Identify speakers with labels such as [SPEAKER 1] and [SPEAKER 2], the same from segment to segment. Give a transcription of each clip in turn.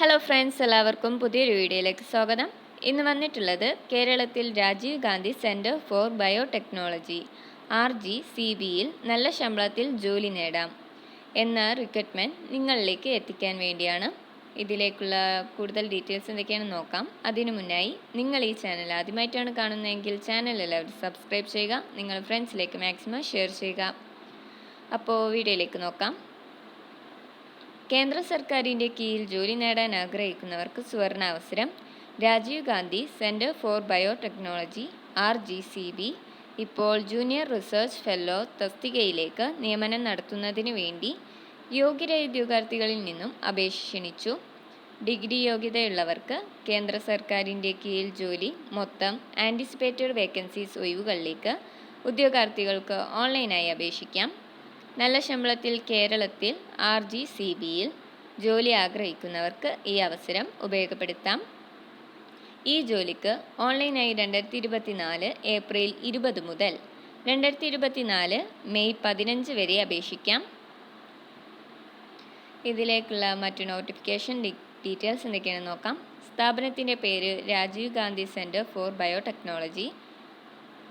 [SPEAKER 1] Hello friends എല്ലാവർക്കും പുതിയൊരു വീഡിയോയിലേക്ക് സ്വാഗതം. ഇന്ന് വന്നിട്ടുള്ളത് കേരളത്തിൽ Rajiv Gandhi centre for biotechnology R G C ബിയിൽ നല്ല ശമ്പളത്തിൽ ജോലി നേടാം എന്ന റിക്രൂട്ട്മെന്റ് നിങ്ങളിലേക്ക് എത്തിക്കാൻ വേണ്ടിയാണ്. ഇതിലേക്കുള്ള കൂടുതൽ ഡീറ്റെയിൽസ് എന്തൊക്കെയാണെന്ന് നോക്കാം. അതിനു മുന്നായി നിങ്ങൾ ഈ ചാനൽ ആദ്യമായിട്ടാണ് കാണുന്നതെങ്കിൽ ചാനൽ എല്ലാവരും സബ്സ്ക്രൈബ് ചെയ്യുക. നിങ്ങൾ ഫ്രണ്ട്സിലേക്ക് മാക്സിമം ഷെയർ ചെയ്യുക. അപ്പോൾ വീഡിയോയിലേക്ക് നോക്കാം. കേന്ദ്ര സർക്കാരിന്റെ കീഴിൽ ജോലി നേടാൻ ആഗ്രഹിക്കുന്നവർക്ക് സുവർണാവസരം. Rajiv Gandhi centre for biotechnology R G C B ഇപ്പോൾ ജൂനിയർ റിസർച്ച് ഫെല്ലോ തസ്തികയിലേക്ക് നിയമനം നടത്തുന്നതിന് വേണ്ടി യോഗ്യരായ ഉദ്യോഗാർത്ഥികളിൽ നിന്നും അപേക്ഷ ക്ഷണിച്ചു. ഡിഗ്രി യോഗ്യതയുള്ളവർക്ക് കേന്ദ്ര സർക്കാരിന്റെ കീഴിൽ ജോലി മൊത്തം ആന്റിസിപ്പേറ്റഡ് വേക്കൻസീസ് ഒഴിവുകളിലേക്ക് ഉദ്യോഗാർത്ഥികൾക്ക് ഓൺലൈനായി അപേക്ഷിക്കാം. നല്ല ശമ്പളത്തിൽ കേരളത്തിൽ ആർ ജി സി ബിയിൽ ജോലി ആഗ്രഹിക്കുന്നവർക്ക് ഈ അവസരം ഉപയോഗപ്പെടുത്താം. ഈ ജോലിക്ക് ഓൺലൈനായി രണ്ടായിരത്തി ഇരുപത്തിനാല് ഏപ്രിൽ ഇരുപത് മുതൽ രണ്ടായിരത്തി ഇരുപത്തിനാല് മെയ് പതിനഞ്ച് വരെ അപേക്ഷിക്കാം. ഇതിലേക്കുള്ള മറ്റു നോട്ടിഫിക്കേഷൻ ഡീറ്റെയിൽസ് എന്തൊക്കെയാണെന്ന് നോക്കാം. സ്ഥാപനത്തിന്റെ പേര് Rajiv Gandhi centre for biotechnology.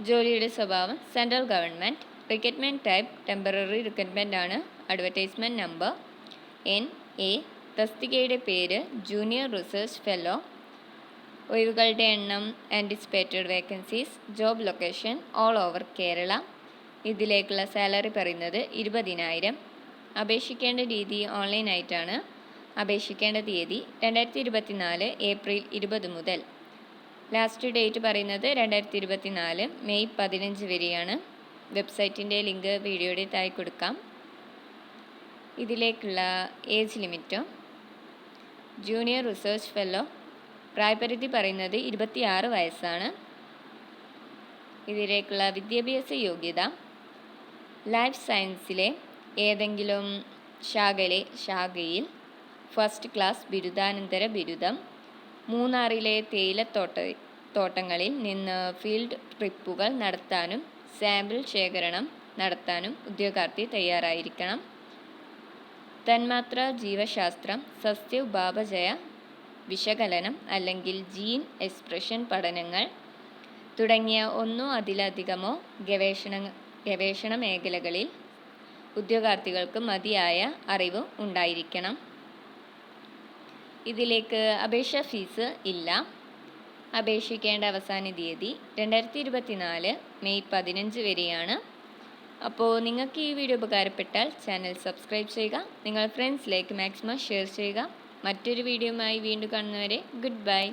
[SPEAKER 1] ജോലിയുടെ സ്വഭാവം central government recruitment type temporary recruitment ആണ്. Advertisement number. എൻ എ തസ്തികയുടെ പേര് ജൂനിയർ റിസർച്ച് ഫെലോ ഒഴിവുകളുടെ എണ്ണം anticipated vacancies job location all over Kerala ഇതിലേക്കുള്ള സാലറി പറയുന്നത് ഇരുപതിനായിരം. അപേക്ഷിക്കേണ്ട രീതി ഓൺലൈനായിട്ടാണ് അപേക്ഷിക്കേണ്ട തീയതി രണ്ടായിരത്തി ഇരുപത്തി നാല് ഏപ്രിൽ ഇരുപത് മുതൽ. ലാസ്റ്റ് ഡേറ്റ് പറയുന്നത് രണ്ടായിരത്തി ഇരുപത്തി നാല് മെയ് പതിനഞ്ച് വരെയാണ്. വെബ്സൈറ്റിന്റെ ലിങ്ക് വീഡിയോയുടെ താഴെ കൊടുക്കാം. ഇതിലേക്കുള്ള ഏജ് ലിമിറ്റോ ജൂനിയർ റിസർച്ച് ഫെല്ലോ പ്രായപരിധി പറയുന്നത് ഇരുപത്തിയാറ് വയസ്സാണ്. ഇതിലേക്കുള്ള വിദ്യാഭ്യാസ യോഗ്യത ലൈഫ് സയൻസിലെ ഏതെങ്കിലും ശാഖയിലെ ശാഖയിൽ ഫസ്റ്റ് ക്ലാസ് ബിരുദാനന്തര ബിരുദം മൂന്നാറിലെ തേയിലത്തോട്ട തോട്ടങ്ങളിൽ നിന്ന് ഫീൽഡ് ട്രിപ്പുകൾ നടത്താനും സാമ്പിൾ ശേഖരണം നടത്താനും ഉദ്യോഗാർത്ഥി തയ്യാറായിരിക്കണം. തന്മാത്ര ജീവശാസ്ത്രം സസ്യ ഉപാപചയ വിശകലനം അല്ലെങ്കിൽ ജീൻ എക്സ്പ്രഷൻ പഠനങ്ങൾ തുടങ്ങിയ ഒന്നോ അതിലധികമോ ഗവേഷണ ഗവേഷണ മേഖലകളിൽ ഉദ്യോഗാർത്ഥികൾക്ക് മതിയായ അറിവ് ഉണ്ടായിരിക്കണം. ഇതിലേക്ക് അപേക്ഷ ഫീസ് ഇല്ല. അപേക്ഷിക്കേണ്ട അവസാന തീയതി രണ്ടായിരത്തി ഇരുപത്തിനാല് മെയ് പതിനഞ്ച് വരെയാണ്. അപ്പോൾ നിങ്ങൾക്ക് ഈ വീഡിയോ ഉപകാരപ്പെട്ടാൽ ചാനൽ സബ്സ്ക്രൈബ് ചെയ്യുക നിങ്ങൾ ഫ്രണ്ട്സിലേക്ക് മാക്സിമം ഷെയർ ചെയ്യുക. മറ്റൊരു വീഡിയോയുമായി വീണ്ടും കാണുന്നവരെ ഗുഡ് ബൈ.